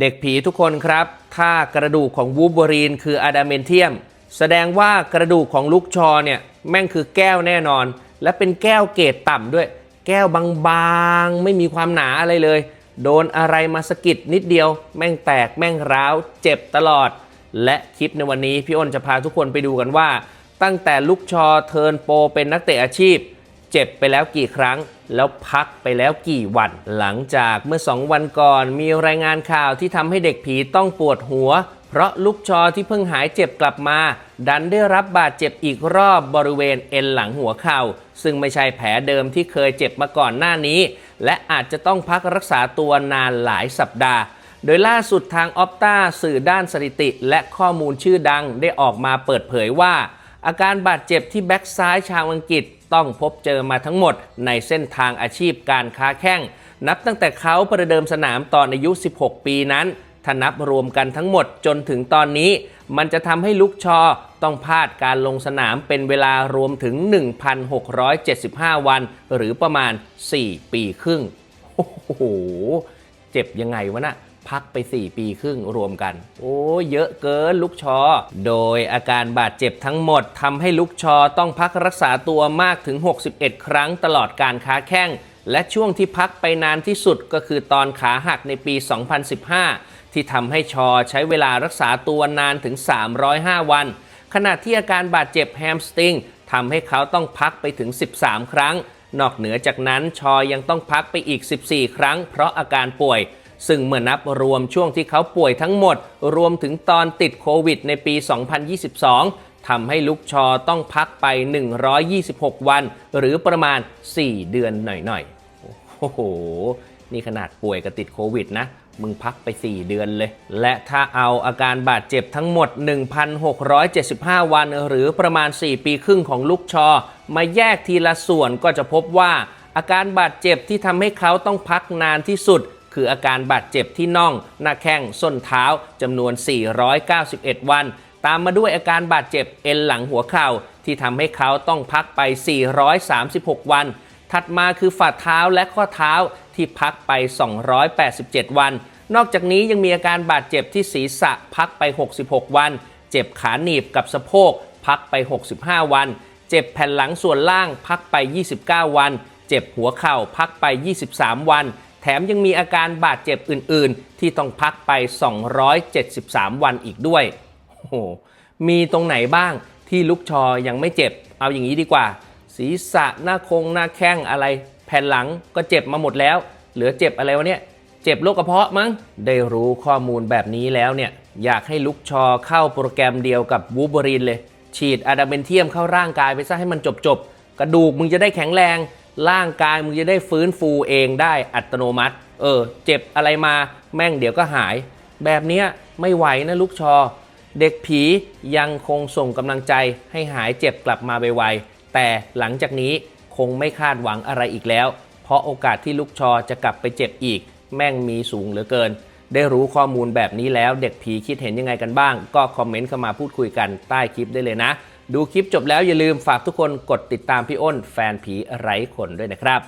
เด็กผีทุกคนครับ ถ้ากระดูกของวูล์ฟเวอรีนคืออะดามนเทียม แสดงว่ากระดูกของลูกชอเนี่ยแม่งคือแก้วแน่นอน และเป็นแก้วเกรดต่ำด้วย แก้วบางๆ ไม่มีความหนาอะไรเลย โดนอะไรมาสกิดนิดเดียว แม่งแตกแม่งร้าว เจ็บตลอด และคลิปในวันนี้พี่อ้นจะพาทุกคนไปดูกันว่า ตั้งแต่ลูกชอเทิร์นโปรเป็นนักเตะอาชีพ เจ็บไปแล้วกี่ครั้ง แล้วพักไปแล้วกี่วัน หลังจากเมื่อ 2 วันก่อนมีรายงานข่าวที่ทำให้เด็กผีต้องปวดหัว เพราะลูกชอที่เพิ่งหายเจ็บกลับมา ดันได้รับบาดเจ็บอีกรอบบริเวณเอ็นหลังหัวเข่า ซึ่งไม่ใช่แผลเดิมที่เคยเจ็บมาก่อนหน้านี้ และอาจจะต้องพักรักษาตัวนานหลายสัปดาห์โดยล่าสุดทางออปตาสื่อด้านสถิติ และข้อมูลชื่อดังได้ออกมาเปิดเผยว่า อาการบาดเจ็บที่แบ็กซ้ายชาวอังกฤษ ต้องพบเจอมาทั้งหมดในเส้นทางอาชีพการค้าแข้ง นับตั้งแต่เขาประเดิมสนามตอนอายุ 16 ปีนั้นถ้านับรวมกันทั้งหมดจนถึงตอนนี้ มันจะทำให้ลุกชอต้องพลาดการลงสนามเป็นเวลารวมถึง 1,675 วัน หรือประมาณ 4 ปีครึ่ง โอ้โห เจ็บยังไงวะนะ่ะ พักไป 4 ปีครึ่งรวมกัน โอ้เยอะเกินลูกชอ โดยอาการบาดเจ็บทั้งหมดทำให้ลูกชอต้องพักรักษาตัวมากถึง 61 ครั้งตลอดการค้าแข้ง และช่วงที่พักไปนานที่สุดก็คือตอนขาหักในปี 2015 ที่ทำให้ชอใช้เวลารักษาตัวนานถึง 305 วัน ขณะที่อาการบาดเจ็บแฮมสตริงทำให้เขาต้องพักไปถึง 13 ครั้ง นอกเหนือจากนั้นชอยังต้องพักไปอีก 14 ครั้ง เพราะอาการป่วย ซึ่งเมื่อนับรวมช่วงที่เขาป่วยทั้งหมด รวมถึงตอนติดโควิดในปี 2022 ทำให้ลุกชอต้องพักไป 126 วัน หรือประมาณ 4 เดือนหน่อยๆ โอ้โห นี่ขนาดป่วยกับติดโควิดนะ มึงพักไป 4 เดือนเลย และถ้าเอาอาการบาดเจ็บทั้งหมด 1,675 วัน หรือประมาณ 4 ปีครึ่งของลูกชอ มาแยกทีละส่วนก็จะพบว่าอาการบาดเจ็บที่ทำให้เขาต้องพักนานที่สุด คืออาการบาดเจ็บที่น่อง หน้าแข้งส้นเท้าจำนวน 491 วัน ตามมาด้วยอาการบาดเจ็บเอ็นหลังหัวเข่าที่ทำให้เขาต้องพักไป 436 วัน ถัดมาคือฝ่าเท้าและข้อเท้าที่พักไป 287 วัน นอกจากนี้ยังมีอาการบาดเจ็บที่ศีรษะพักไป 66 วัน เจ็บขาหนีบกับสะโพก พักไป 65 วัน เจ็บแผ่นหลังส่วนล่างพักไป 29 วัน เจ็บหัวเข่าพักไป 23 วัน แถมยังมีอาการบาดเจ็บอื่น ๆ ที่ต้องพักไป 273 วันอีกด้วยโอ้โหมีตรงไหนบ้างที่ลูกชอยังไม่เจ็บ เอาอย่างนี้ดีกว่า ศีรษะหน้าคงหน้าแข้งอะไร แผ่นหลังก็เจ็บมาหมดแล้ว เหลือเจ็บอะไรวะเนี่ยเจ็บโรคกระเพาะมั้ง ได้รู้ข้อมูลแบบนี้แล้วเนี่ย อยากให้ลุกชอเข้าโปรแกรมเดียวกับวูบรีนเลย ฉีดอะดามนเทียมเข้าร่างกายไปซะให้มันจบๆกระดูกมึงจะได้แข็งแรง ร่างกายมึงจะได้ฟื้นฟูเองได้อัตโนมัติ เออ เจ็บอะไรมาแม่งเดี๋ยวก็หาย แบบเนี้ยไม่ไหวนะลูกชอ เด็กผียังคงส่งกำลังใจให้หายเจ็บกลับมาไวๆแต่หลังจากนี้คงไม่คาดหวังอะไรอีกแล้ว เพราะโอกาสที่ลูกชอจะกลับไปเจ็บอีก แม่งมีสูงเหลือเกิน ได้รู้ข้อมูลแบบนี้แล้วเด็กผีคิดเห็นยังไงกันบ้าง ก็คอมเมนต์เข้ามาพูดคุยกันใต้คลิปได้เลยนะ ดูคลิปจบแล้วอย่าลืมฝากทุกคนกดติดตามพี่อ้นแฟนผีไร้ขนด้วยนะครับ